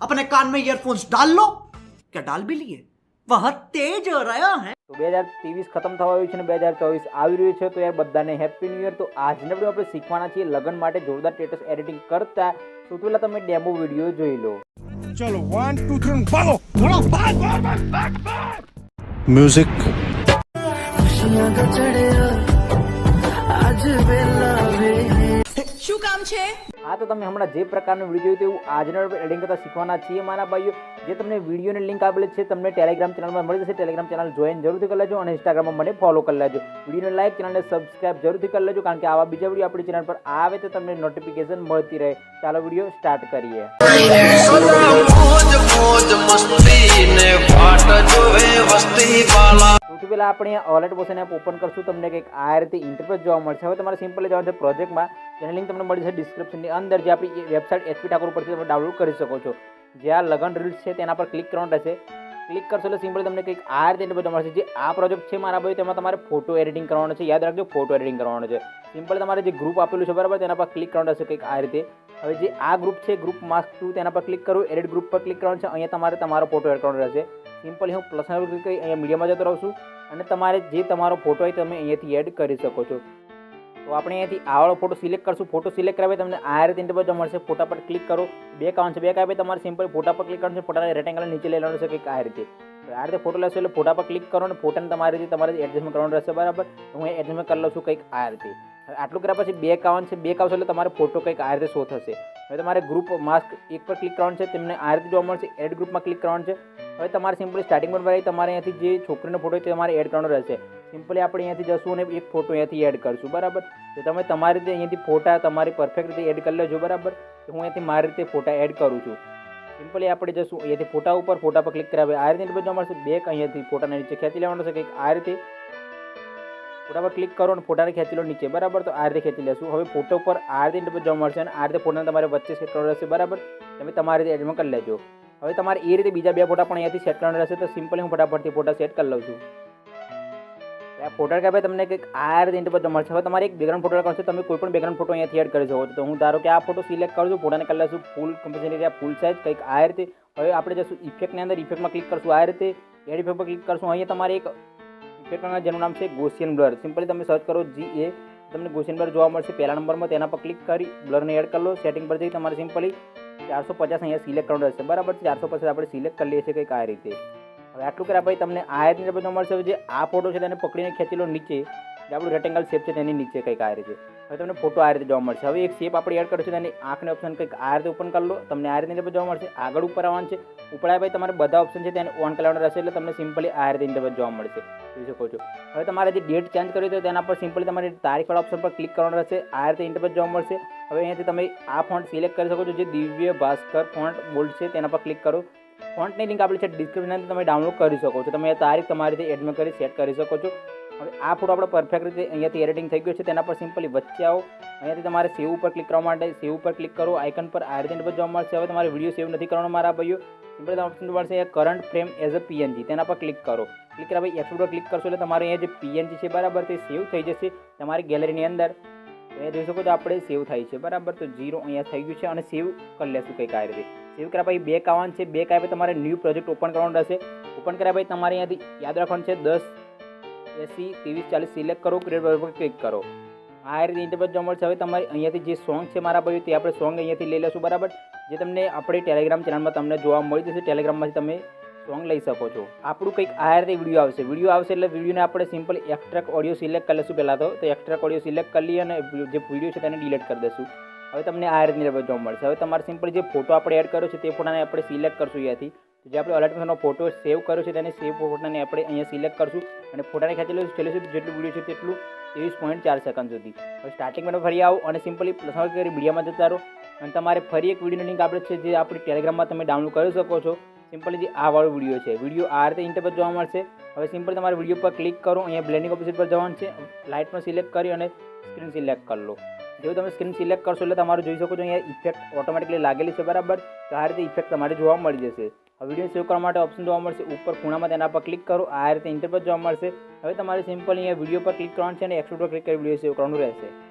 अपने कान में ईयरफोन्स डाल लो क्या डाल भी लिए वह तेज हो रहा है તો બે હજાર ત્રેવીસ ખતમ થવા આવ્યું છે ને બે હજાર ચોવીસ આવી રહ્યું છે તો યાર બધાને હેપી ન્યૂ યર તો આજના વિડીયો આપણે શીખવાના છીએ લગ્ન માટે જોરદાર સ્ટેટસ એડિટિંગ કરતા સૌથી પહેલા તમે ડેમો વિડીયો જોઈ લો चलो वन टू थ्री भागो भागो भाग भाग भाग भाग म्यूजिक શું કામ છે હા તો તમે હમણાં જે પ્રકારનો વીડિયો તેવું આજના એડિંગ કરતા શીખવાના છીએ, મારા ભાઈઓ. જે તમને વિડીયોની લિંક આપેલી છે, તમને ટેલિગ્રામ ચેનલમાં મળી જશે. ટેલિગ્રામ ચેનલ જોઈન જરૂરથી કરી લેજો અને ઇન્સ્ટાગ્રામમાં મને ફોલો કરી લેજો. વિડીયોને લાઈક ચેનલને સબસ્ક્રાઇબ જરૂરથી કરી લેજો, કારણ કે આવા બીજા વીડિયો આપણી ચેનલ પર આવે તો તમને નોટિફિકેશન મળતી રહે. ચાલો વીડિયો સ્ટાર્ટ કરીએ. સૌથી પહેલાં આપણે ઓલેટ પોશન એપ ઓપન કરશું. તમને કંઈક આ રીતે ઇન્ટરફેસ જોવા મળશે. હવે તમારે સિમ્પલ જવાનું છે પ્રોજેક્ટમાં જેની લિંક તમને મળી છે ડિસ્ક્રિપ્શનની અંદર, જે આપણી વેબસાઇટ એચપી ઠાકોર ઉપરથી તમે ડાઉનલોડ કરી શકો છો. જે આ લગન રીલ્સ છે, તેના પર ક્લિક કરવાનું રહેશે. ક્લિક કરશો એટલે સિમ્પલ તમને કંઈક આ રીતે ઇન્ટરફેસ મળશે જે આ પ્રોજેક્ટ છે મારા ભાઈ, તેમાં તમારે ફોટો એડિટિંગ કરવાનો છે. યાદ રાખજો ફોટો એડિટિંગ કરવાનો છે. સિમ્પલ તમારે જે ગ્રુપ આપેલું છે, બરાબર? તેના પર ક્લિક કરવાનું રહેશે કંઈક આ રીતે. હવે જે આ ગ્રુપ છે ગ્રુપ માસ્ક ટુ તેના પર ક્લિક કરું. એડિટ ગ્રુપ પર ક્લિક કરવાનું છે. અહીંયા તમારે તમારો ફોટો એડ કરવાનો રહેશે. સિમ્પલી હું પ્લસ ક્લિક કરી, અહીંયા મીડિયામાં જતો રહું છું. અને તમારે જે તમારો ફોટો હોય, તમે અહીંયાથી એડ કરી શકો છો. તો આપણે અહીંયાથી આવાળો ફોટો સિલેક્ટ કરશું. ફોટો સિલેક્ટ કરાવે તમને આ રીતે ઇન્ટરવ્યુ મળશે. ફોટા પર ક્લિક કરો. બે કાઉન્ટ છે. બે કાપે તમારે સિમ્પલ ફોટા પર ક્લિક કરવાનું છે. ફોટાને રેટેંગલ નીચે લઈ લેવાનું છે કંઈક આ રીતે. આ રીતે ફોટો લેશો એટલે ફોટા પર ક્લિક કરો અને ફોટાને તમારે રીતે તમારે એડજસ્ટમેન્ટ કરવાનું રહેશે. બરાબર? હું એડજસ્ટમેન્ટ કરી લઉં છું કંઈક આ રીતે. આટલું કર્યા પછી બે કાઉન્ટ છે. બે કાઉન્ટ એટલે તમારે ફોટો કંઈક આ રીતે શો થશે. હવે તમારે ગ્રુપ માસ્ક એક પર ક્લિક કરવાનું છે. તેમને આ રીતે જોવા મળશે. એડ ગ્રુપમાં ક્લિક કરવાનું છે. હવે તમારે સિમ્પલી સ્ટાર્ટિંગ પર ભાઈ તમારે અહીંયાથી જે છોકરીનો ફોટો છે તમારે એડ કરવાનો રહેશે. સિમ્પલી આપણે અહીંયાથી જશું અને એક ફોટો અહીંયાથી એડ કરશું, બરાબર? તો તમે તમારી રીતે અહીંયાથી ફોટા તમારી પરફેક્ટ રીતે એડ કરી લેજો, બરાબર? તો હું અહીંયાથી મારી રીતે ફોટા એડ કરું છું. સિમ્પલી આપણે જશું અહીંયાથી ફોટા ઉપર, ફોટા પર ક્લિક કરાવે આ રીતે બધું મળશે. બેક અહીંયાથી ફોટાના નીચે ખેંચી લેવાનો છે કંઈક આ રીતે. ફોટા પર ક્લિક કરો અને ફોટાને ખેંચી લો નીચે, બરાબર? તો આ રીતે ખેંચી લેશું. હવે ફોટો પર આ રીતે જોવા મળશે અને આ રીતે ફોટાને તમારે વચ્ચે સેટ કરવાનો રહેશે, બરાબર? તમે તમારી રીતે એડમાં કરી લેજો. હવે તમારે એ રીતે બીજા બે ફોટા પણ અહીંયાથી સેટ કરવાના રહેશે, તો સિમ્પલી હું ફટાફટથી ફોટા સેટ કરી લઉં છું. આ ફોટા કાપે તમને કંઈક આ રીતે ઇન્ટરફેસ મળશે. હવે તમારે એક બેકગ્રાઉન્ડ ફોટો કરશો તમે કોઈ પણ બેકગ્રાઉન્ડ ફોટો અહીંયાથી એડ કરી શકો તો હું ધારો કે આ ફોટો સિલેક્ટ કરું છું ફોટાને કરી લઈશું ફૂલ કમ્પલસરી ફૂલ સાઇઝ કંઈક આ રીતે. હવે આપણે જશું ઇફેક્ટની અંદર ઇફેક્ટમાં ક્લિક કરશું આ રીતે. એડ ઇફેક્ટમાં ક્લિક કરશું. અહીંયા તમારે એક ઇફેક્ટના જેનું નામ છે ગોસિયન બ્લર સિમ્પલી તમે સર્ચ કરો જી એ તમને ગોસિયન બ્લર જોવા મળશે. પહેલા નંબરમાં તેના પર ક્લિક કરી બ્લરને એડ કરી લો. સેટિંગ પર જઈ તમારે સિમ્પલી ચારસો પચાસ અહીંયા સિલેક્ટ કરવાનું રહેશે. બરાબર ચારસો પચાસ આપણે સિલેક્ટ કરી લઈએ છીએ કંઈક રીતે. હવે આટલું કર્યા પછી તમને આ રીતે જોવા મળશે. જે આ ફોટો છે તેને પકડીને ખેંચી લો નીચે. જે આપણું રેક્ટેંગલ શેપ છે તેની નીચે કંઈક આ રીતે. હવે તમને ફોટો આ રીતે જોવા મળશે. હવે એક શેપ આપણે એડ કરીશું, તેની આંખને ઓપ્શન કંઈક આ રીતે ઓપન કરી લો. તમને આ રીતે જોવા મળશે. આગળ ઉપર આવવાનું છે. ઉપર ભાઈ, તમારે બધા ઓપ્શન છે તેને ઓન કરવાનું રહેશે, એટલે તમને સિમ્પલી આ રીતે ઇન્ટરવ્યુ જોવા મળશે. જોઈ શકો છો. હવે તમારે જે ડેટ ચેન્જ કરવી તો તેના પર સિમ્પલી તમારે તારીખવાળા ઓપ્શન પર ક્લિક કરવાનું રહેશે. આ રીતે ઇન્ટરવ્યુ જોવા મળશે. હવે અહીંયાથી તમે આ ફોન્ટ સિલેક્ટ કરી શકો છો, જે દિવ્ય ભાસ્કર ફોન્ટ બોલ્ડ છે, તેના પર ક્લિક કરો. ફોન્ટની લિંક આપણી છે ડિસ્ક્રિપ્શનથી તમે ડાઉનલોડ કરી શકો છો. તમે તારીખ તમારી રીતે એડમાં કરી સેટ કરી શકો છો. હવે આ ફોટો આપણે પરફેક્ટ રીતે અહીંયાથી એડિટિંગ થઈ ગયો છે. તેના પર સિમ્પલી વચ્ચે આવો. અહીંયાથી તમારે સેવ ઉપર ક્લિક કરવા માટે સેવ ઉપર ક્લિક કરો. આઇકન પર આ રીતે જોવા મળશે. હવે તમારે વીડિયો સેવ નથી કરવાનો મારા ભાઈઓ. સિમ્પલી તમે ઓપ્શન મળશે current frame as a PNG તેના પર ક્લિક કરો. ક્લિક કર્યા ભાઈ એક્સપોર્ટ પર ક્લિક કરશો એટલે તમારે અહીંયા જે પીએનજી છે બરાબર તે સેવ થઈ જશે. તમારી ગેલેરીની અંદર. અહીંયા જોઈ શકો તો આપણે સેવ થાય છે. બરાબર? તો જીરો અહીંયા થઈ ગયું છે અને સેવ કરી લેશું કંઈક આ રીતે. સેવ કર્યા પછી બેક આવવાનું છે. બે કાપે તમારે ન્યૂ પ્રોજેક્ટ ઓપન કરવાનો રહેશે. ઓપન કર્યા પછી તમારે અહીંયાથી યાદ રાખવાનું છે દસ એસી, ત્રેવીસ, ચાલીસ સિલેક્ટ કરો ક્રિએટ પર ક્લિક કરો. આ રીતે ઇન્ટરફેસ જોવા મળશે. હવે તમારે અહીંયાથી જે સોંગ છે મારા ભાઈ તે આપણે સોંગ અહીંયાથી લઈ લેશું, બરાબર? જે તમને આપણી ટેલિગ્રામ ચેનલમાં તમને જોવા મળી જશે. ટેલિગ્રામમાંથી તમે સોંગ લઈ શકો છો. આપણું કંઈક આ રીતે વીડિયો આવશે. વીડિયો આવશે એટલે વિડીયોને આપણે સિમ્પલ એક્સ્ટ્રાક ઓડિયો સિલેક્ટ કરી લઈશું પહેલાં તો. તો એક્સ્ટ્રાક ઓડિયો સિલેક્ટ કરી લઈએ અને જે વીડિયો છે તેને ડિલીટ કરી દઈશું હવે તમને આ રીતે જોવા મળશે. હવે તમારે સિમ્પલ જે ફોટો આપણે એડ કર્યો છે, તે ફોટાને આપણે સિલેક્ટ કરશું અહીંયાથી. તો જે આપણે અલર્ટમેન્ટનો ફોટો સેવ કર્યો છે તેને સેવ ફોટાને આપણે અહીંયા સિલેક્ટ કરશું અને ફોટાને ખેંચી લઈશું છેલ્લે સુધી જેટલું વીડિયો છે તેટલું ત્રેવીસ પોઈન્ટ ચાર સેકન્ડ સુધી. હવે સ્ટાર્ટિંગમાં ફરી આવો અને સિમ્પલી પસંદ કરી મીડિયામાં જતા રહો. અને તમારે ફરી એક વિડીયોની લિંક આપણે છે જે આપણી ટેલિગ્રામમાં તમે ડાઉનલોડ કરી શકો છો. સિમ્પલી જે આ વીડિયો છે. વીડિયો આ રીતે ઇન્ટરપર જોવા મળશે. હવે સિમ્પલ તમારે વીડિયો પર ક્લિક કરો. અહીંયા બ્લેન્ડિંગ ઓફિસર પર જવાનું છે. લાઇટમાં સિલેક્ટ કરી અને સ્ક્રીન સિલેક્ટ કરી લો. જેવું તમે સ્ક્રીન સિલેક્ટ કરશો એટલે તમારું જોઈ શકો છો અહીંયા ઇફેક્ટ ઓટોમેટિકલી લાગેલી છે બરાબર? તો આ રીતે ઇફેક્ટ તમારે જોવા મળી જશે. હવે વીડિયો સેવ કરવા માટે ઓપ્શન જોવા મળશે. ઉપર ખૂણામાં તેના પર ક્લિક કરો. આ રીતે ઇન્ટરફેસ જોવા મળશે. હવે તમારે સિમ્પલ અહીંયા વીડિયો પર ક્લિક કરવાનું છે અને એક્સપોર્ટ પર ક્લિક કરી વીડિયો સેવ કરવાનું રહેશે.